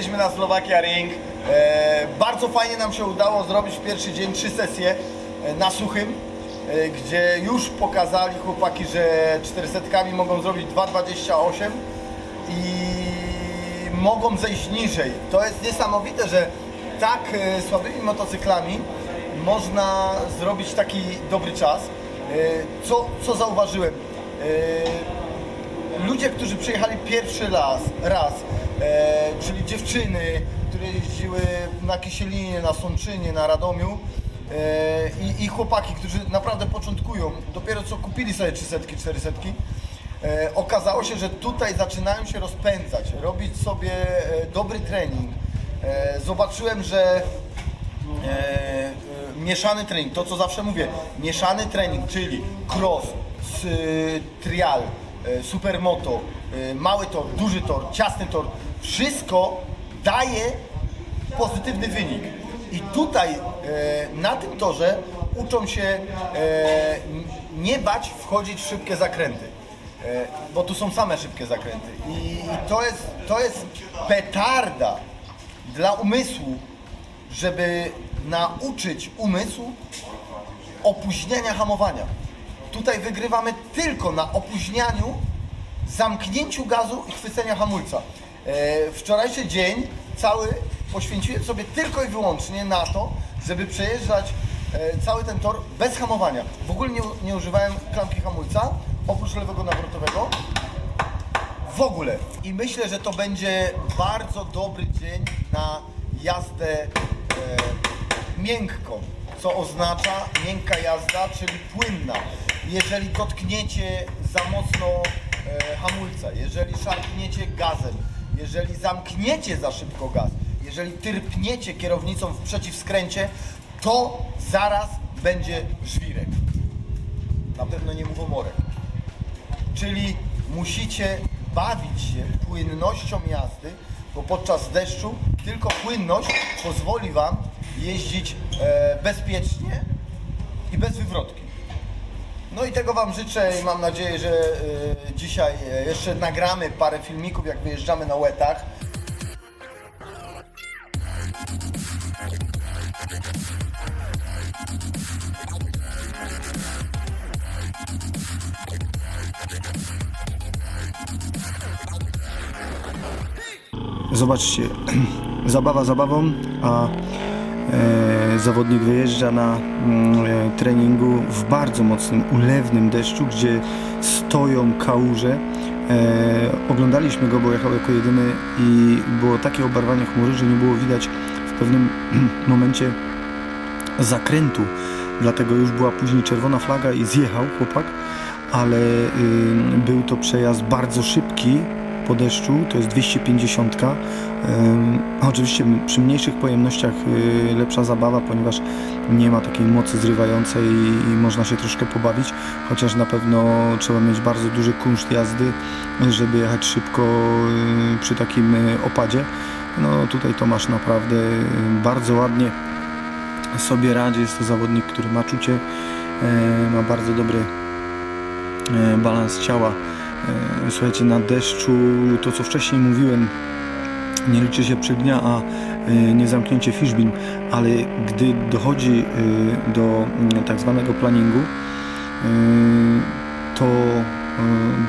Jesteśmy na Slovakia Ring. E, bardzo fajnie nam się udało zrobić w pierwszy dzień trzy sesje e, na suchym, e, gdzie już pokazali chłopaki, że 400 mogą zrobić 2,28 i mogą zejść niżej. To jest niesamowite, że tak e, słabymi motocyklami można zrobić taki dobry czas. E, co, co zauważyłem? E, ludzie, którzy przyjechali pierwszy raz, raz e, czyli dziewczyny, które jeździły na Kisielinie, na Sączynie, na Radomiu e, i, i chłopaki, którzy naprawdę początkują, dopiero co kupili sobie 300, 400, e, okazało się, że tutaj zaczynają się rozpędzać, robić sobie e, dobry trening. E, zobaczyłem, że e, e, mieszany trening, to co zawsze mówię, mieszany trening, czyli cross, trial, supermoto, mały tor, duży tor, ciasny tor, wszystko daje pozytywny wynik. I tutaj e, na tym torze uczą się e, nie bać wchodzić w szybkie zakręty. E, bo tu są same szybkie zakręty. I, i to, jest, to jest petarda dla umysłu, żeby nauczyć umysł opóźniania hamowania. Tutaj wygrywamy tylko na opóźnianiu, zamknięciu gazu i chwycenia hamulca. E, wczorajszy dzień cały poświęciłem sobie tylko i wyłącznie na to, żeby przejeżdżać e, cały ten tor bez hamowania. W ogóle nie, nie używałem klamki hamulca, oprócz lewego nawrotowego w ogóle. I myślę, że to będzie bardzo dobry dzień na jazdę e, miękką, co oznacza miękka jazda, czyli płynna. Jeżeli dotkniecie za mocno e, hamulca, jeżeli szarpniecie gazem, jeżeli zamkniecie za szybko gaz, jeżeli tyrpniecie kierownicą w przeciwskręcie, to zaraz będzie żwirek. Na pewno nie mówiomorek. Czyli musicie bawić się płynnością jazdy, bo podczas deszczu tylko płynność pozwoli Wam jeździć e, bezpiecznie i bez wywrotki. No i tego Wam życzę i mam nadzieję, że e, dzisiaj e, jeszcze nagramy parę filmików, jak wyjeżdżamy na łetach. Zobaczcie, zabawa zabawą, a zawodnik wyjeżdża na mm, e, treningu w bardzo mocnym, ulewnym deszczu, gdzie stoją kałuże. E, oglądaliśmy go, bo jechał jako jedyny i było takie obarwanie chmury, że nie było widać w pewnym momencie zakrętu. Dlatego już była później czerwona flaga i zjechał chłopak, ale y, był to przejazd bardzo szybki po deszczu, to jest 250. Ym, oczywiście przy mniejszych pojemnościach y, lepsza zabawa, ponieważ nie ma takiej mocy zrywającej i, można się troszkę pobawić, chociaż na pewno trzeba mieć bardzo duży kunszt jazdy, żeby jechać szybko y, przy takim y, opadzie. No tutaj Tomasz naprawdę bardzo ładnie sobie radzi. Jest to zawodnik, który ma czucie, ma bardzo dobry balans ciała. E, Słuchajcie, na deszczu, to co wcześniej mówiłem, nie liczy się przygnia, a e, nie zamknięcie fishbin, ale gdy dochodzi e, do mm, tak zwanego planingu, to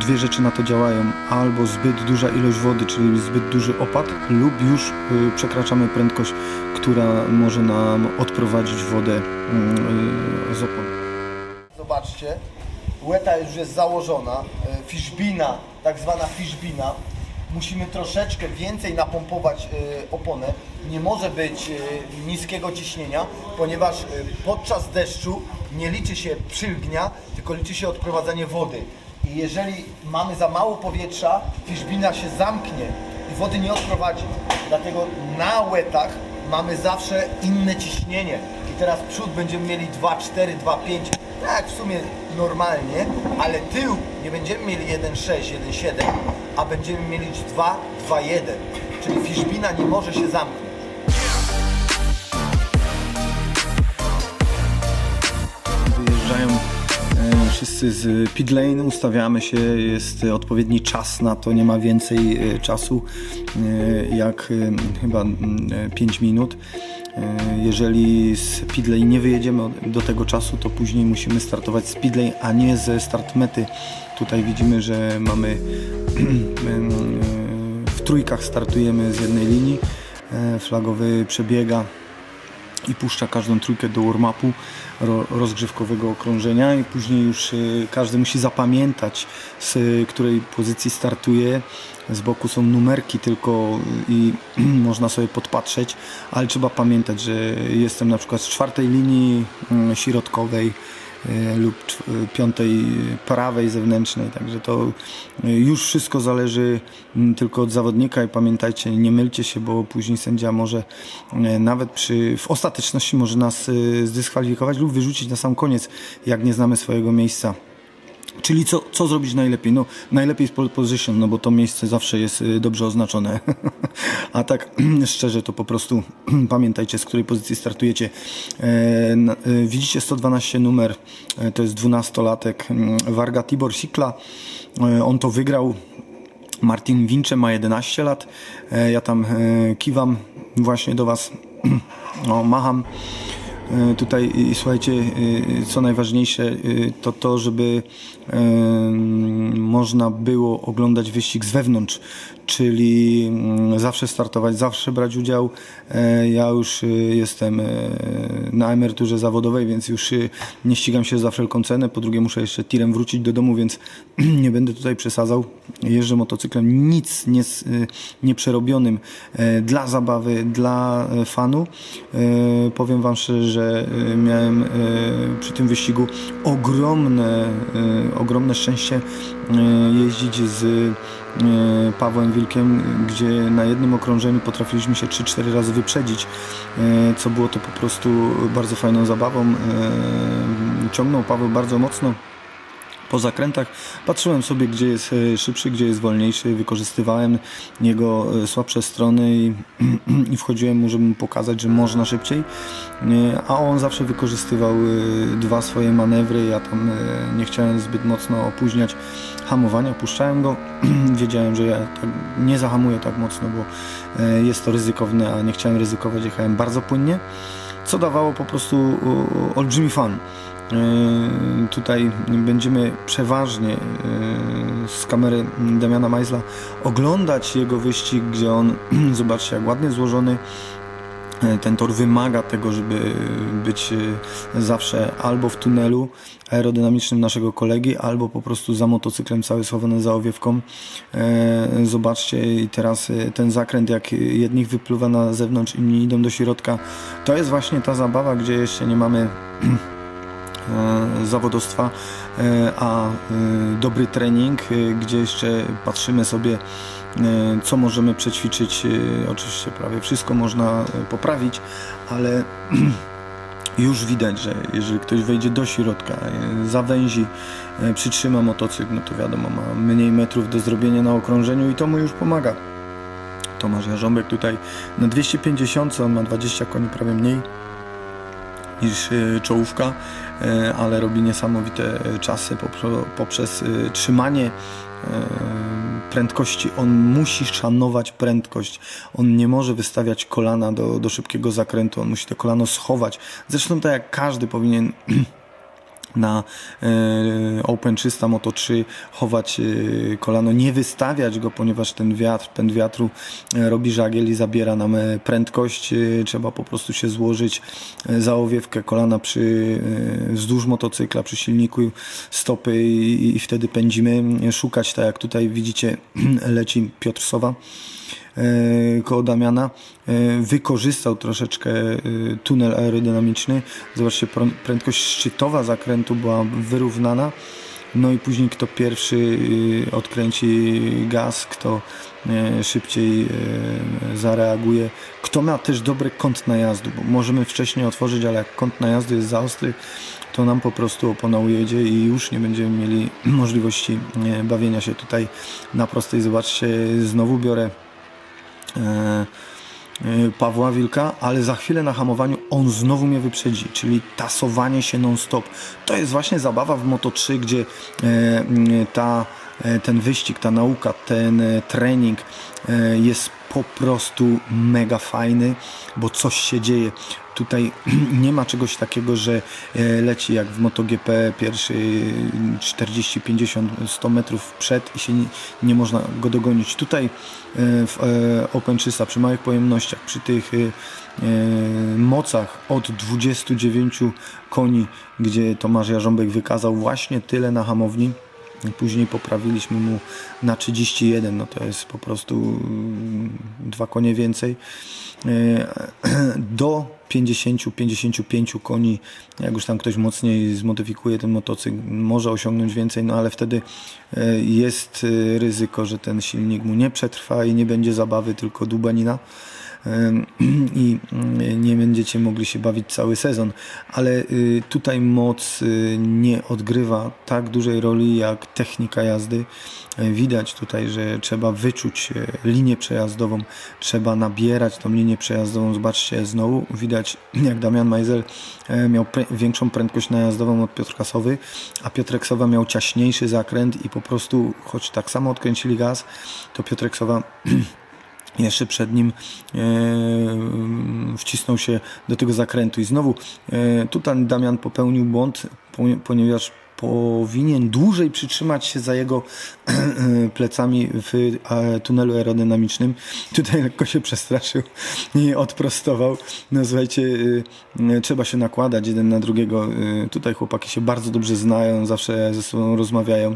dwie rzeczy na to działają. Albo zbyt duża ilość wody, czyli zbyt duży opad, lub już przekraczamy prędkość, która może nam odprowadzić wodę mm, z opon. Zobaczcie, łeta już jest założona, e, fishbina, tak zwana fishbina. Musimy troszeczkę więcej napompować e, oponę. Nie może być e, niskiego ciśnienia, ponieważ podczas deszczu nie liczy się przylgnia, tylko liczy się odprowadzanie wody. I jeżeli mamy za mało powietrza, fishbina się zamknie i wody nie odprowadzi. Dlatego na łetach mamy zawsze inne ciśnienie. I teraz przód będziemy mieli 2,4, 2,5, tak w sumie normalnie, ale tył nie będziemy mieli 1,6, 1,7, a będziemy mieli 2, 2,1. Czyli fiszbina nie może się zamknąć. Wyjeżdżają e, wszyscy z pit lane, ustawiamy się, jest odpowiedni czas na to, nie ma więcej e, czasu e, jak chyba 5 minut. E, Jeżeli z lane nie wyjedziemy do tego czasu, to później musimy startować z lane, a nie ze start mety. Tutaj widzimy, że mamy e, w trójkach startujemy z jednej linii. E, Flagowy przebiega i puszcza każdą trójkę do warm-upu ro, rozgrzewkowego okrążenia i później już y, każdy musi zapamiętać z której pozycji startuje. Z boku są numerki tylko y, i można sobie podpatrzeć, ale trzeba pamiętać, że jestem na przykład z czwartej linii mm, środkowej lub cz- y, piątej y, prawej zewnętrznej, także to już wszystko zależy tylko od zawodnika i pamiętajcie, nie mylcie się, bo później sędzia może nawet przy, w ostateczności może nas zdyskwalifikować lub wyrzucić na sam koniec, jak nie znamy swojego miejsca. Czyli co, co zrobić najlepiej? No, najlepiej jest pole position, no bo to miejsce zawsze jest y, dobrze oznaczone. A tak szczerze, to po prostu pamiętajcie, z której pozycji startujecie. E, e, widzicie 112 numer, e, to jest 12-latek mm, Warga Tibor Sikla. On to wygrał. Martin Wincze ma 11 lat. Ja tam kiwam właśnie do Was. O, macham. E, Tutaj i słuchajcie, e, co najważniejsze e, to to, żeby można było oglądać wyścig z wewnątrz, czyli mm, zawsze startować, zawsze brać udział. E, Ja już e, jestem e, na emeryturze zawodowej, więc już nie ścigam się za wszelką cenę. Po drugie muszę jeszcze tirem wrócić do domu, więc nie będę tutaj przesadzał. Jeżdżę motocyklem nic nie, nieprzerobionym dla zabawy, dla fanu. Powiem Wam szczerze, że miałem przy tym wyścigu ogromne, ogromne szczęście jeździć z e, Pawłem Wilkiem, gdzie na jednym okrążeniu potrafiliśmy się 3-4 razy wyprzedzić, e, co było to po prostu bardzo fajną zabawą. E, Ciągnął Paweł bardzo mocno po zakrętach. Patrzyłem sobie, gdzie jest e, szybszy, gdzie jest wolniejszy. Wykorzystywałem jego e, słabsze strony i, i wchodziłem mu, żeby mu pokazać, że można szybciej. E, A on zawsze wykorzystywał e, dwa swoje manewry. Ja tam e, nie chciałem zbyt mocno opóźniać hamowania. Puszczałem go. Wiedziałem, że ja tak nie zahamuję tak mocno, bo e, jest to ryzykowne, a nie chciałem ryzykować. Jechałem bardzo płynnie, co dawało po prostu olbrzymi fan. Yy, Tutaj będziemy przeważnie yy, z kamery Damiana Majzla oglądać jego wyścig, gdzie on, zobaczcie jak ładnie złożony, ten tor wymaga tego, żeby być yy, zawsze albo w tunelu aerodynamicznym naszego kolegi, albo po prostu za motocyklem cały schowany za owiewką. Yy, Zobaczcie teraz ten zakręt, jak jednych wypluwa na zewnątrz, inni idą do środka. To jest właśnie ta zabawa, gdzie jeszcze nie mamy e, zawodowstwa, e, a e, dobry trening, e, gdzie jeszcze patrzymy sobie, e, co możemy przećwiczyć. E, Oczywiście prawie wszystko można e, poprawić, ale już widać, że jeżeli ktoś wejdzie do środka, e, zawęzi, e, przytrzyma motocykl, no to wiadomo, ma mniej metrów do zrobienia na okrążeniu i to mu już pomaga. Tomasz Jarząbek tutaj na 250, on ma 20 koni prawie mniej niż e, czołówka, e, ale robi niesamowite e, czasy poprzez e, trzymanie e, prędkości. On musi szanować prędkość. On nie może wystawiać kolana do, do szybkiego zakrętu. On musi to kolano schować. Zresztą tak jak każdy powinien na e, Open 300 Moto 3 chować e, kolano, nie wystawiać go, ponieważ ten wiatr, pęd wiatru e, robi żagiel i zabiera nam prędkość. Trzeba po prostu się złożyć za owiewkę kolana przy, wzdłuż motocykla, przy silniku, stopy i, i wtedy pędzimy. Szukać, tak jak tutaj widzicie, leci Piotr Sowa koło Damiana, e, wykorzystał troszeczkę e, tunel aerodynamiczny. Zobaczcie, prędkość szczytowa zakrętu była wyrównana. No i później kto pierwszy e, odkręci gaz, kto e, szybciej e, zareaguje, kto ma też dobry kąt najazdu, bo możemy wcześniej otworzyć, ale jak kąt najazdu jest za ostry, to nam po prostu opona ujedzie i już nie będziemy mieli możliwości e, bawienia się tutaj na prostej. Zobaczcie, znowu biorę e, e, Pawła Wilka, ale za chwilę na hamowaniu on znowu mnie wyprzedzi, czyli tasowanie się non-stop. To jest właśnie zabawa w Moto3, gdzie e, ta, e, ten wyścig, ta nauka, ten e, trening e, jest po prostu mega fajny, bo coś się dzieje. Tutaj nie ma czegoś takiego, że e, leci jak w MotoGP pierwszy 40, 50, 100 metrów przed i się nie, nie można go dogonić. Tutaj e, w e, Open 300 przy małych pojemnościach, przy tych e, e, mocach od 29 koni, gdzie Tomasz Jarząbek wykazał właśnie tyle na hamowni, Później poprawiliśmy mu na 31, no to jest po prostu mm, dwa konie więcej. E, Do 50-55 koni, jak już tam ktoś mocniej zmodyfikuje ten motocykl, może osiągnąć więcej, no ale wtedy e, jest e, ryzyko, że ten silnik mu nie przetrwa i nie będzie zabawy, tylko dubanina i mm, nie będziecie mogli się bawić cały sezon, ale y, tutaj moc y, nie odgrywa tak dużej roli jak technika jazdy. E, Widać tutaj, że trzeba wyczuć e, linię przejazdową, trzeba nabierać tą linię przejazdową. Zobaczcie, znowu widać jak Damian Majzel e, miał większą prędkość najazdową od Piotrka Sowy, a Piotrek Sowa miał ciaśniejszy zakręt i po prostu, choć tak samo odkręcili gaz, to Piotrek Sowa jeszcze przed nim e, wcisnął się do tego zakrętu i znowu e, tutaj Damian popełnił błąd, po- ponieważ powinien dłużej przytrzymać się za jego plecami w e, tunelu aerodynamicznym. Tutaj lekko się przestraszył i odprostował. No słuchajcie, e, e, trzeba się nakładać jeden na drugiego. E, Tutaj chłopaki się bardzo dobrze znają, zawsze ze sobą rozmawiają.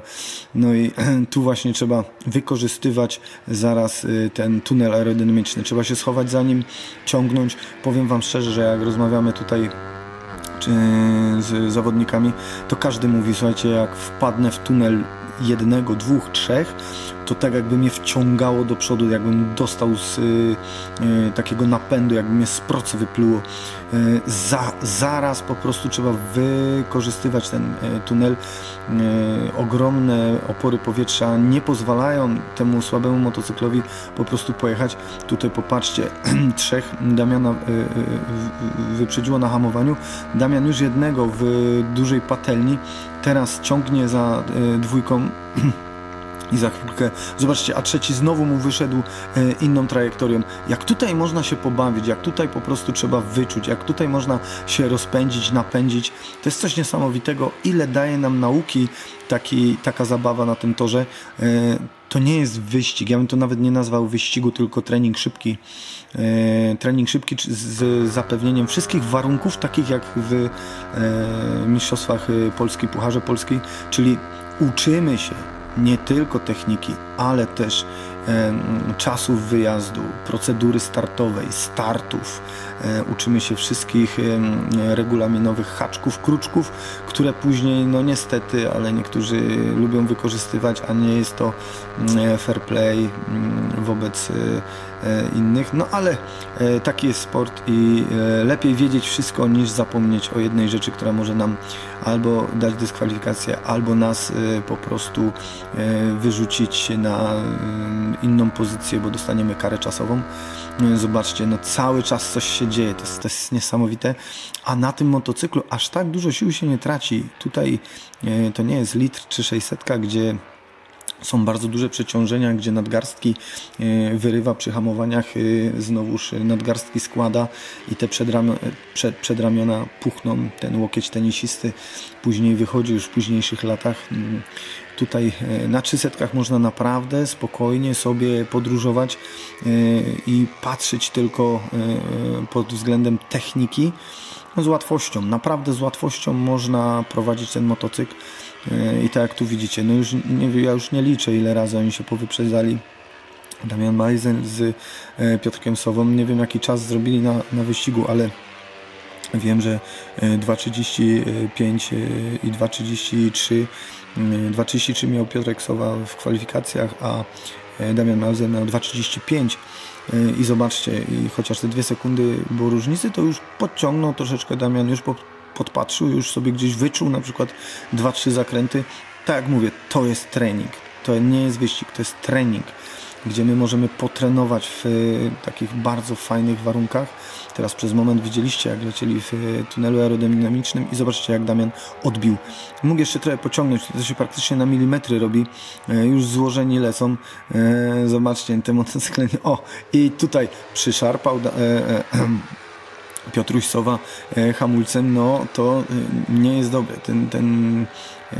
No i tu właśnie trzeba wykorzystywać zaraz ten tunel aerodynamiczny. Trzeba się schować za nim, ciągnąć. Powiem Wam szczerze, że jak rozmawiamy tutaj czy z zawodnikami, to każdy mówi, słuchajcie, jak wpadnę w tunel jednego, dwóch, trzech, to tak jakby mnie wciągało do przodu, jakbym dostał z y, y, takiego napędu, jakby mnie z procy wypluło. Y, za, zaraz po prostu trzeba wykorzystywać ten y, tunel. Y, ogromne opory powietrza nie pozwalają temu słabemu motocyklowi po prostu pojechać. Tutaj popatrzcie, trzech Damiana y, y, y, wyprzedziło na hamowaniu. Damian już jednego w dużej patelni, teraz ciągnie za y, dwójką i za chwilkę, zobaczcie, a trzeci znowu mu wyszedł e, inną trajektorią. Jak tutaj można się pobawić, jak tutaj po prostu trzeba wyczuć, jak tutaj można się rozpędzić, napędzić, to jest coś niesamowitego, ile daje nam nauki taki, taka zabawa na tym torze. E, to nie jest wyścig, ja bym to nawet nie nazwał wyścigu, tylko trening szybki. E, trening szybki z zapewnieniem wszystkich warunków, takich jak w Mistrzostwach Polski, Pucharze Polskiej, czyli uczymy się nie tylko techniki, ale też em, czasów wyjazdu, procedury startowej, startów. E, uczymy się wszystkich em, regulaminowych haczków, kruczków, które później, no niestety, ale niektórzy lubią wykorzystywać, a nie jest to mm, fair play mm, wobec e, e, innych. No ale e, taki jest sport i e, lepiej wiedzieć wszystko niż zapomnieć o jednej rzeczy, która może nam albo dać dyskwalifikację, albo nas e, po prostu e, wyrzucić na e, inną pozycję, bo dostaniemy karę czasową. E, Zobaczcie, no cały czas coś się dzieje, to jest, to jest niesamowite. A na tym motocyklu aż tak dużo sił się nie traci. Tutaj e, to nie jest litr czy 600, gdzie są bardzo duże przeciążenia, gdzie nadgarstki e, wyrywa przy hamowaniach, e, znowuż nadgarstki składa i te przedramiona, przed, przedramiona puchną, ten łokieć tenisisty później wychodzi już w późniejszych latach. Mm, Tutaj e, na 300 można naprawdę spokojnie sobie podróżować i patrzeć tylko pod względem techniki. No z łatwością, naprawdę z łatwością można prowadzić ten motocykl i tak jak tu widzicie, no już nie, ja już nie liczę ile razy oni się powyprzedzali. Damian Majzen z e, Piotrkiem Sową, nie wiem jaki czas zrobili na, na wyścigu, ale Wiem, że e, 2.35 e, i 2.33 e, 2.33 miał Piotrek Sowa w kwalifikacjach, a e, Damian Mauser miał 2.35 E, i zobaczcie, i chociaż te dwie sekundy było różnicy, to już podciągnął troszeczkę Damian, już podpatrzył, już sobie gdzieś wyczuł na przykład 2-3 zakręty. Tak jak mówię, to jest trening, to nie jest wyścig, to jest trening. gdzie my możemy potrenować w e, takich bardzo fajnych warunkach. Teraz przez moment widzieliście, jak lecieli w e, tunelu aerodynamicznym i zobaczcie, jak Damian odbił. Mógł jeszcze trochę pociągnąć, to się praktycznie na milimetry robi. E, Już złożeni lecą. E, Zobaczcie, te motocykle. O, i tutaj przyszarpał da- e, e, Piotruś Sowa e, hamulcem, no to e, nie jest dobre. Ten, ten e,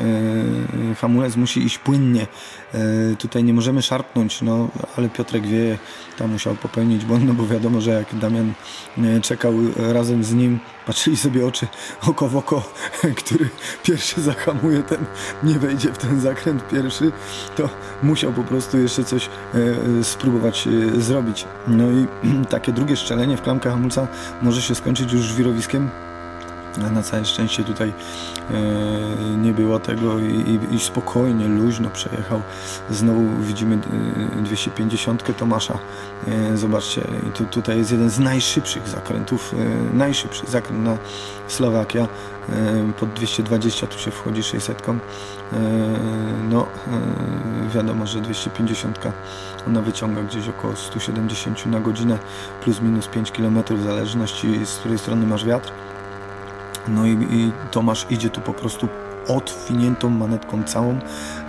hamulec musi iść płynnie. E, tutaj nie możemy szarpnąć, no ale Piotrek wie, tam musiał popełnić błąd, no bo wiadomo, że jak Damian e, czekał razem z nim, patrzyli sobie oczy oko w oko, który pierwszy zahamuje, ten nie wejdzie w ten zakręt pierwszy, to musiał po prostu jeszcze coś e, spróbować zrobić. No i takie drugie strzelenie w klamkę hamulca może się skończyć już żwirowiskiem. Na całe szczęście tutaj e, nie było tego i, i, spokojnie, luźno przejechał. Znowu widzimy e, 250 Tomasza. E, zobaczcie, tu, tutaj jest jeden z najszybszych zakrętów, e, najszybszy zakręt na Słowakia. E, pod 220 tu się wchodzi 600. E, no, e, wiadomo, że 250 ona wyciąga gdzieś około 170 na godzinę plus minus 5 km w zależności z której strony masz wiatr. No i, i Tomasz idzie tu po prostu odwiniętą manetką całą.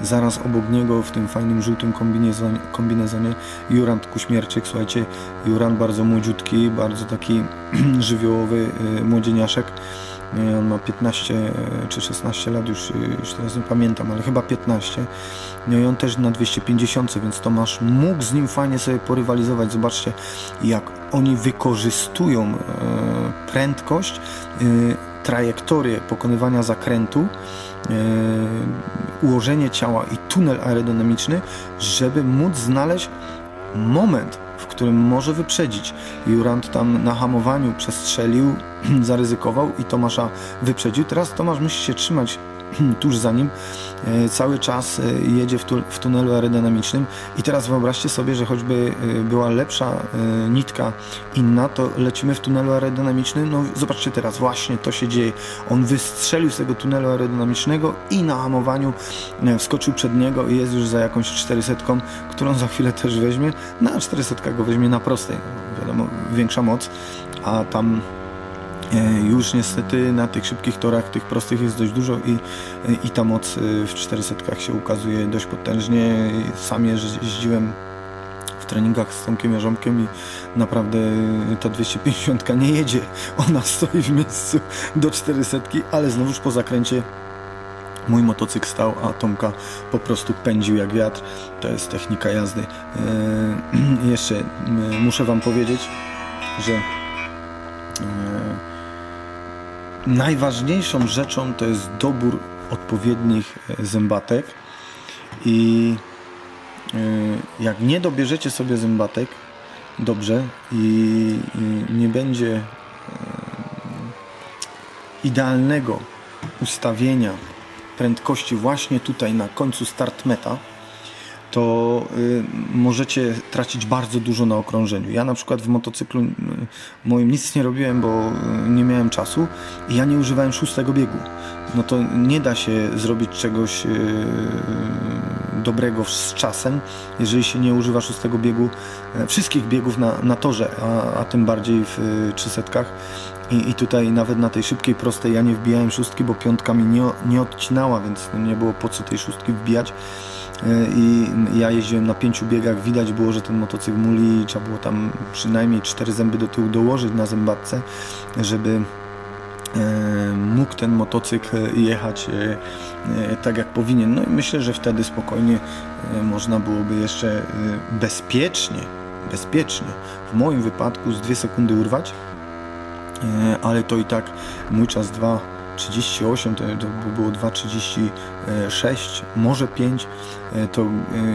Zaraz obok niego w tym fajnym żółtym kombinezonie, kombinezonie Jurand Kuśmierczyk. Słuchajcie, Jurand bardzo młodziutki, bardzo taki żywiołowy y, młodzieniaszek. Y, On ma 15 y, czy 16 lat, już, y, już teraz nie pamiętam, ale chyba 15. No i on też na 250, więc Tomasz mógł z nim fajnie sobie porywalizować. Zobaczcie, jak oni wykorzystują prędkość, trajektorię pokonywania zakrętu, e, ułożenie ciała i tunel aerodynamiczny, żeby móc znaleźć moment, w którym może wyprzedzić. Jurand tam na hamowaniu przestrzelił, zaryzykował i Tomasza wyprzedził. Teraz Tomasz musi się trzymać tuż za nim. E, Cały czas e, jedzie w, tu, w tunelu aerodynamicznym i teraz wyobraźcie sobie, że choćby e, była lepsza nitka inna, to lecimy w tunelu aerodynamicznym. No zobaczcie teraz, właśnie to się dzieje. On wystrzelił z tego tunelu aerodynamicznego i na hamowaniu wskoczył przed niego i jest już za jakąś 400, którą za chwilę też weźmie. Na 400 go weźmie na prostej. Wiadomo, większa moc, a tam Już niestety na tych szybkich torach, tych prostych jest dość dużo i, i ta moc e, w 400 się ukazuje dość potężnie. Sam jeździłem w treningach z Tomkiem Jarząbkiem i naprawdę ta 250 nie jedzie. Ona stoi w miejscu do 400, ale znowuż po zakręcie mój motocykl stał, a Tomka po prostu pędził jak wiatr. To jest technika jazdy. E, jeszcze muszę Wam powiedzieć, że e, najważniejszą rzeczą to jest dobór odpowiednich e, zębatek i e, jak nie dobierzecie sobie zębatek dobrze i, nie będzie e, idealnego ustawienia prędkości właśnie tutaj na końcu start meta, to y, możecie tracić bardzo dużo na okrążeniu. Ja na przykład w motocyklu y, moim nic nie robiłem, bo y, nie miałem czasu i ja nie używałem szóstego biegu. No to nie da się zrobić czegoś dobrego z czasem, jeżeli się nie używa szóstego biegu, e, wszystkich biegów na, na torze, a, a tym bardziej w 300. I, I tutaj nawet na tej szybkiej, prostej ja nie wbijałem szóstki, bo piątka mi nie, nie odcinała, więc nie było po co tej szóstki wbijać. E, I ja jeździłem na pięciu biegach, widać było, że ten motocykl muli, trzeba było tam przynajmniej cztery zęby do tyłu dołożyć na zębatce, żeby e, mógł ten motocykl jechać e, tak jak powinien. No i myślę, że wtedy spokojnie można byłoby jeszcze bezpiecznie, bezpiecznie, w moim wypadku z dwie sekundy urwać, ale to i tak mój czas 2.38 to, to by było 2.36, może 5, e, to e,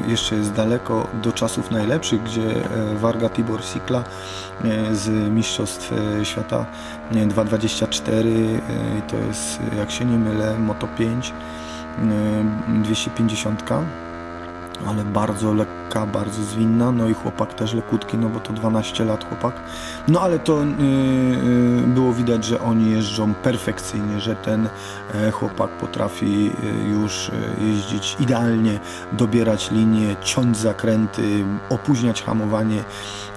jeszcze jest daleko do czasów najlepszych, gdzie e, Varga Tibor Sikla e, z Mistrzostw e, Świata e, 2.24 e, i to jest, jak się nie mylę, Moto 5 e, 250 ale bardzo lekka, bardzo zwinna, no i chłopak też lekutki, no bo to 12 lat chłopak. No ale to yy, było widać, że oni jeżdżą perfekcyjnie, że ten e, chłopak potrafi yy, już yy, jeździć idealnie, dobierać linie, ciąć zakręty, opóźniać hamowanie,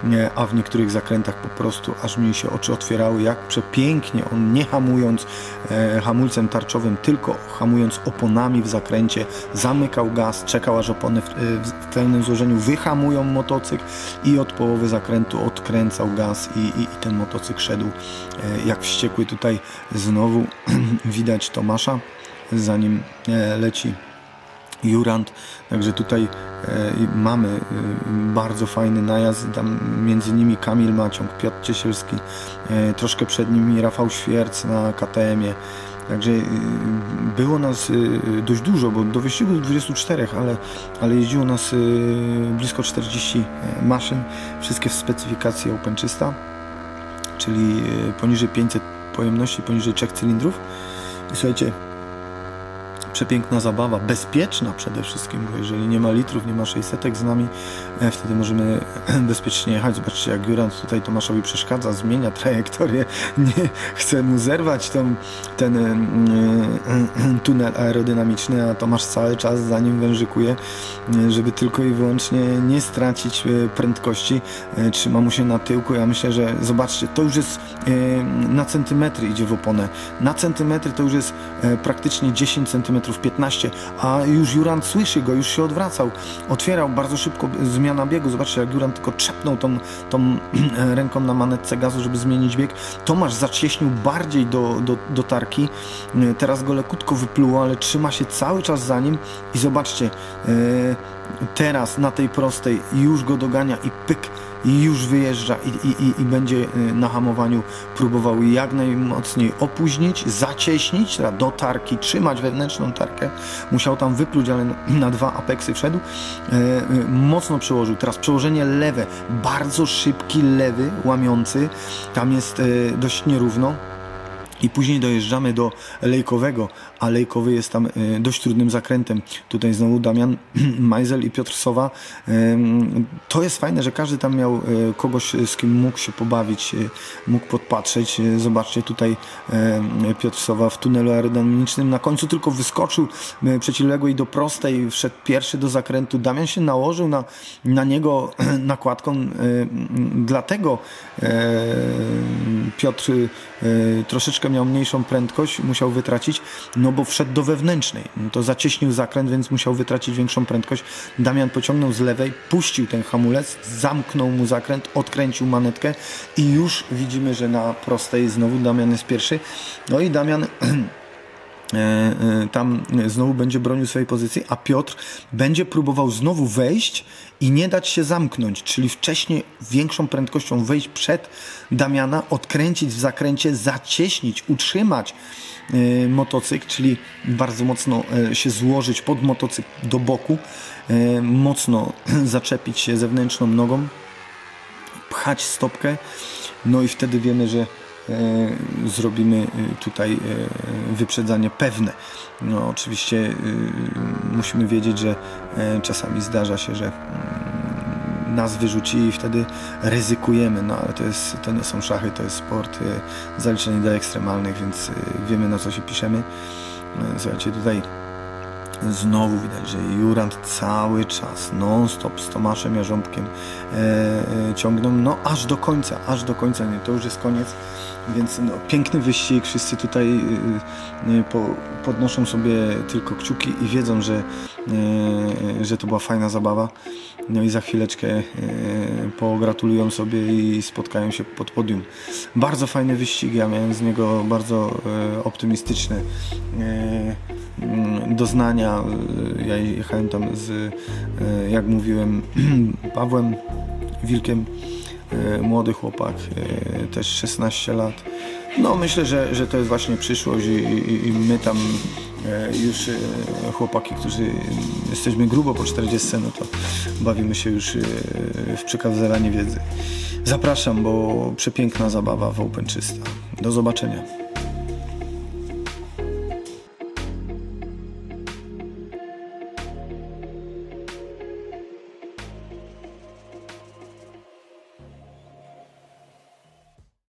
nie, a w niektórych zakrętach po prostu aż mi się oczy otwierały, jak przepięknie on nie hamując e, hamulcem tarczowym, tylko hamując oponami w zakręcie, zamykał gaz, czekał aż opony w, w, w pełnym złożeniu wyhamują motocykl i od połowy zakrętu odkręcał gaz i, i, i ten motocykl szedł e, jak wściekły. Tutaj znowu widać Tomasza, zanim e, leci Jurand, także tutaj e, mamy e, bardzo fajny najazd, tam między nimi Kamil Maciąg, Piotr Ciesielski, e, troszkę przed nimi Rafał Świerc na KTM-ie, także e, było nas e, dość dużo, bo do wyścigu 24, ale, ale jeździło nas e, blisko 40 maszyn, wszystkie w specyfikacji Openczysta, czyli e, poniżej 500 pojemności, poniżej 3 cylindrów. I słuchajcie, przepiękna zabawa, bezpieczna przede wszystkim, bo jeżeli nie ma litrów, nie ma 600 z nami, e, wtedy możemy bezpiecznie jechać. Zobaczcie, jak Jurand tutaj Tomaszowi przeszkadza, zmienia trajektorię, nie chce mu zerwać tą, ten e, e, tunel aerodynamiczny, a Tomasz cały czas za nim wężykuje, żeby tylko i wyłącznie nie stracić prędkości. Trzyma mu się na tyłku. Ja myślę, że zobaczcie, to już jest na centymetry idzie w oponę. Na centymetry to już jest praktycznie 10 centymetrów, 15, a już Jurand słyszy go, już się odwracał. Otwierał bardzo szybko zmiana biegu. Zobaczcie, jak Jurand tylko trzepnął tą, tą ręką na manetce gazu, żeby zmienić bieg. Tomasz zacieśnił bardziej do, do, do tarki. Teraz go lekutko wypluło, ale trzyma się cały czas za nim i zobaczcie, e, teraz na tej prostej już go dogania i pyk, i już wyjeżdża i, i, i, będzie y, na hamowaniu próbował jak najmocniej opóźnić, zacieśnić, do tarki, trzymać wewnętrzną tarkę. Musiał tam wypluć, ale na, dwa apeksy wszedł. E, e, mocno przełożył. Teraz przełożenie lewe, bardzo szybki lewy, łamiący. Tam jest e, dość nierówno. I później dojeżdżamy do Lejkowego, a Lejkowy jest tam e, dość trudnym zakrętem. Tutaj znowu Damian Majzel i Piotr Sowa. To jest fajne, że każdy tam miał e, kogoś, e, z kim mógł się pobawić, mógł podpatrzeć. Zobaczcie tutaj Piotr Sowa w tunelu aerodynamicznym. Na końcu tylko wyskoczył przeciwległej do prostej, wszedł pierwszy do zakrętu. Damian się nałożył na, na niego nakładką, dlatego Piotr e, troszeczkę miał mniejszą prędkość, musiał wytracić, no bo wszedł do wewnętrznej. No to zacieśnił zakręt, więc musiał wytracić większą prędkość. Damian pociągnął z lewej, puścił ten hamulec, zamknął mu zakręt, odkręcił manetkę i już widzimy, że na prostej znowu Damian jest pierwszy. No i Damian tam znowu będzie bronił swojej pozycji, a Piotr będzie próbował znowu wejść i nie dać się zamknąć, czyli wcześniej większą prędkością wejść przed Damiana, odkręcić w zakręcie, zacieśnić, utrzymać e, motocykl, czyli bardzo mocno e, się złożyć pod motocykl do boku, e, mocno zaczepić się zewnętrzną nogą, pchać stopkę, no i wtedy wiemy, że e, zrobimy e, tutaj e, wyprzedzanie pewne. No oczywiście e, musimy wiedzieć, że e, czasami zdarza się, że mm, nas wyrzuci i wtedy ryzykujemy, no ale to, jest, to nie są szachy, to jest sport e, zaliczony do ekstremalnych, więc e, wiemy na co się piszemy. E, Słuchajcie, tutaj Znowu widać, że Jurand cały czas non-stop z Tomaszem Jarząbkiem e, e, ciągną, no aż do końca, aż do końca, nie, to już jest koniec, więc no, piękny wyścig, wszyscy tutaj e, e, po, podnoszą sobie tylko kciuki i wiedzą, że, e, że to była fajna zabawa, no i za chwileczkę e, pogratulują sobie i spotkają się pod podium. Bardzo fajny wyścig, ja miałem z niego bardzo e, optymistyczne e, doznania. E, Ja jechałem tam z, e, jak mówiłem, Pawłem Wilkiem, e, młody chłopak, też 16 lat. No myślę, że, że to jest właśnie przyszłość i, i, i my tam już chłopaki, którzy jesteśmy grubo po 40, no to bawimy się już w przekazywanie wiedzy. Zapraszam, bo przepiękna zabawa w Open 300. Do zobaczenia.